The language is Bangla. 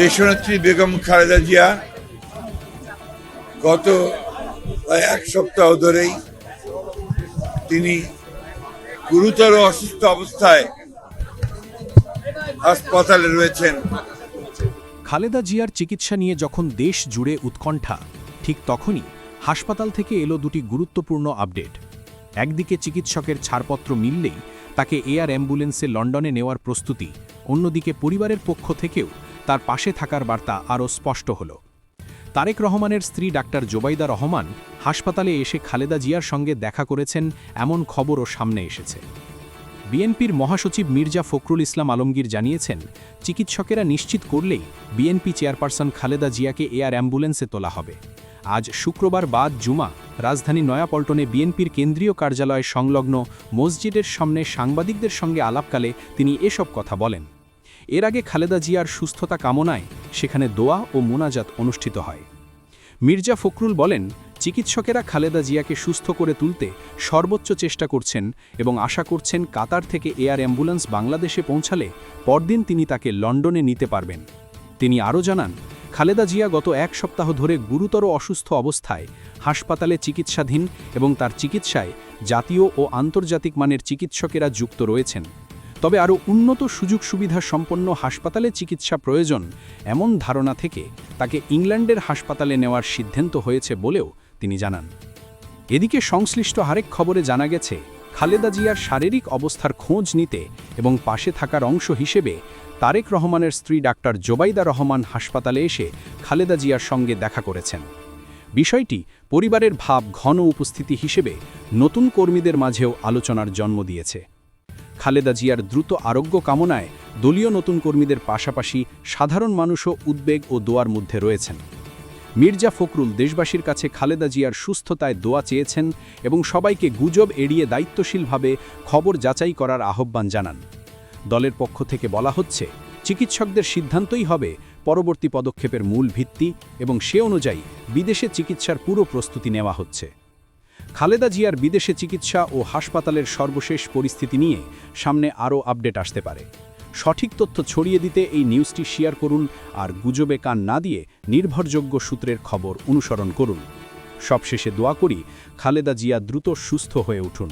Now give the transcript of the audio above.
দেশনেত্রী বেগম খালেদা জিয়া গত এক সপ্তাহ ধরেই তিনি গুরুতর অসুস্থ অবস্থায় হাসপাতালে রয়েছেন। খালেদা জিয়ার চিকিৎসা নিয়ে যখন দেশ জুড়ে উৎকণ্ঠা, ঠিক তখনই হাসপাতাল থেকে এলো দুটি গুরুত্বপূর্ণ আপডেট। একদিকে চিকিৎসকের ছাড়পত্র মিললেই তাকে এয়ার অ্যাম্বুলেন্সে লন্ডনে নেওয়ার প্রস্তুতি, অন্যদিকে পরিবারের পক্ষ থেকেও তার পাশে থাকার বার্তা আরও স্পষ্ট হল। তারেক রহমানের স্ত্রী ডাক্তার জোবাইদা রহমান হাসপাতালে এসে খালেদা জিয়ার সঙ্গে দেখা করেছেন, এমন খবরও সামনে এসেছে। বিএনপির মহাসচিব মির্জা ফখরুল ইসলাম আলমগীর জানিয়েছেন, চিকিৎসকেরা নিশ্চিত করলেই বিএনপি চেয়ারপারসন খালেদা জিয়াকে এয়ার অ্যাম্বুলেন্সে তোলা হবে। আজ শুক্রবার বাদ জুমা, রাজধানী নয়াপল্টনে বিএনপির কেন্দ্রীয় কার্যালয় সংলগ্ন মসজিদের সামনে সাংবাদিকদের সঙ্গে আলাপকালে তিনি এসব কথা বলেন। এর আগে খালেদা জিয়ার সুস্থতা কামনায় সেখানে দোয়া ও মোনাজাত অনুষ্ঠিত হয়। মির্জা ফখরুল বলেন, চিকিৎসকেরা খালেদা জিয়াকে সুস্থ করে তুলতে সর্বোচ্চ চেষ্টা করছেন এবং আশা করছেন কাতার থেকে এয়ার অ্যাম্বুলেন্স বাংলাদেশে পৌঁছালে পরদিন তিনি তাকে লন্ডনে নিতে পারবেন। তিনি আরও জানান, খালেদা জিয়া গত এক সপ্তাহ ধরে গুরুতর অসুস্থ অবস্থায় হাসপাতালে চিকিৎসাধীন এবং তার চিকিৎসায় জাতীয় ও আন্তর্জাতিক মানের চিকিৎসকেরা যুক্ত রয়েছেন। তবে আরও উন্নত সুযোগ সুবিধা সম্পন্ন হাসপাতালে চিকিৎসা প্রয়োজন এমন ধারণা থেকে তাকে ইংল্যান্ডের হাসপাতালে নেওয়ার সিদ্ধান্ত হয়েছে বলেও তিনি জানান। এদিকে সংশ্লিষ্ট আরেক খবরে জানা গেছে, খালেদা জিয়ার শারীরিক অবস্থার খোঁজ নিতে এবং পাশে থাকার অংশ হিসেবে তারেক রহমানের স্ত্রী ডাক্তার জোবাইদা রহমান হাসপাতালে এসে খালেদা জিয়ার সঙ্গে দেখা করেছেন। বিষয়টি পরিবারের ভাব ঘন উপস্থিতি হিসেবে নতুন কর্মীদের মাঝেও আলোচনার জন্ম দিয়েছে। খালেদা জিয়ার দ্রুত আরোগ্য কামনায় দলীয় নতুন কর্মীদের পাশাপাশি সাধারণ মানুষও উদ্বেগ ও দোয়ার মধ্যে রয়েছেন। মির্জা ফখরুল দেশবাসীর কাছে খালেদা জিয়ার সুস্থতায় দোয়া চেয়েছেন এবং সবাইকে গুজব এড়িয়ে দায়িত্বশীলভাবে খবর যাচাই করার আহ্বান জানান। দলের পক্ষ থেকে বলা হচ্ছে, চিকিৎসকদের সিদ্ধান্তই হবে পরবর্তী পদক্ষেপের মূল ভিত্তি এবং সে অনুযায়ী বিদেশে চিকিৎসার পুরো প্রস্তুতি নেওয়া হচ্ছে। খালেদা জিয়ার বিদেশে চিকিৎসা ও হাসপাতালের সর্বশেষ পরিস্থিতি নিয়ে সামনে আরও আপডেট আসতে পারে। সঠিক তথ্য ছড়িয়ে দিতে এই নিউজটি শেয়ার করুন আর গুজবে কান না দিয়ে নির্ভরযোগ্য সূত্রের খবর অনুসরণ করুন। সবশেষে দোয়া করি, খালেদা জিয়া দ্রুত সুস্থ হয়ে উঠুন।